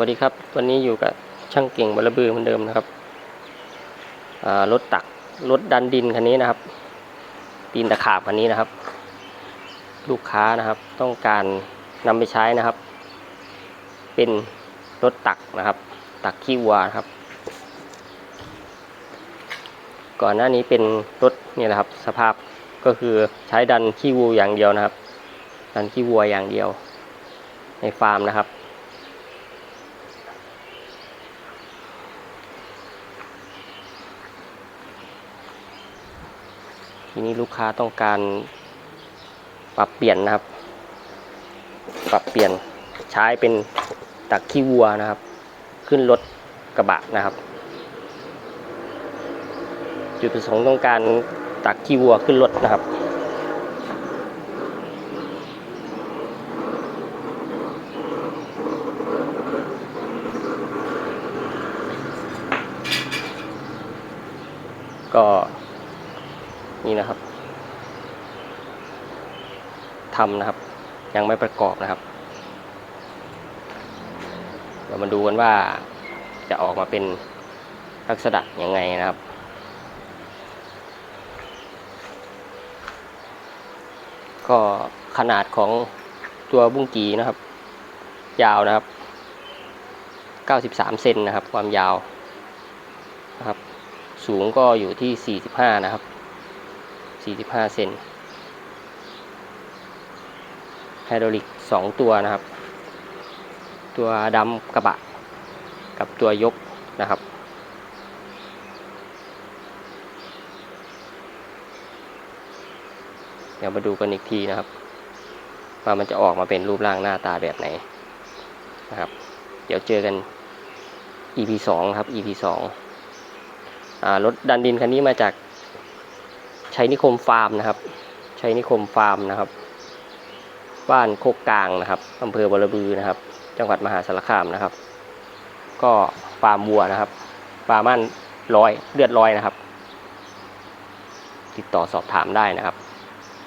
วัสดีครับ วันนี้อยู่กับช่างเก่งบรบือเหมือนเดิมนะครับรถตักรถดันดินคันนี้นะครับตีนตะขาบคันนี้นะครับ ลูกค้านะครับต้องการนำไปใช้นะครับ เป็นรถตักนะครับ ตักขี้วัวครับ ก่อนหน้านี้เป็นรถเนี่ยนะครับ สภาพก็คือใช้ดันขี้วัวอย่างเดียวนะครับ ดันขี้วัวอย่างเดียว ในฟาร์มนะครับ ทีนี้ลูกค้าต้องการปรับเปลี่ยนนะครับ ปรับเปลี่ยนใช้เป็นตักขี้วัวนะครับ ขึ้นรถกระบะนะครับ จุดประสงค์ต้องการตักขี้วัวขึ้นรถนะครับก็ นี่นะครับทำนะครับ ยังไม่ประกอบนะครับ เดี๋ยวมาดูกันว่าจะออกมาเป็นลักษณะยังไงนะครับก็ขนาดของตัวบุ้งกีนะครับ ยาวนะครับ 93 เซนนะครับ ความยาวนะครับ สูงก็อยู่ที่ 45 นะครับ 45 เซนไฮดรอลิก 2 ตัวนะครับ ตัวดำกระบะ กับตัวยกนะครับ เดี๋ยวมาดูกันอีกทีนะครับ ว่ามันจะออกมาเป็นรูปร่างหน้าตาแบบไหนนะครับ เดี๋ยวเจอกัน EP 2 ครับ EP 2อ่ารถดันดินคันนี้มาจาก ชัยนิคมฟาร์มนะครับชัยนิคมฟาร์มนะครับ บ้านโคกกลางนะครับอำเภอบรบือนะครับ จังหวัดมหาสารคามนะครับ ก็ฟาร์มวัวนะครับฟาร์มมันร้อยเลือดร้อยนะครับ ติดต่อสอบถามได้นะครับ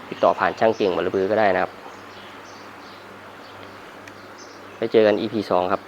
ติดต่อผ่านช่างเก่งบรบือก็ได้นะครับ ไปเจอกัน EP 2 ครับ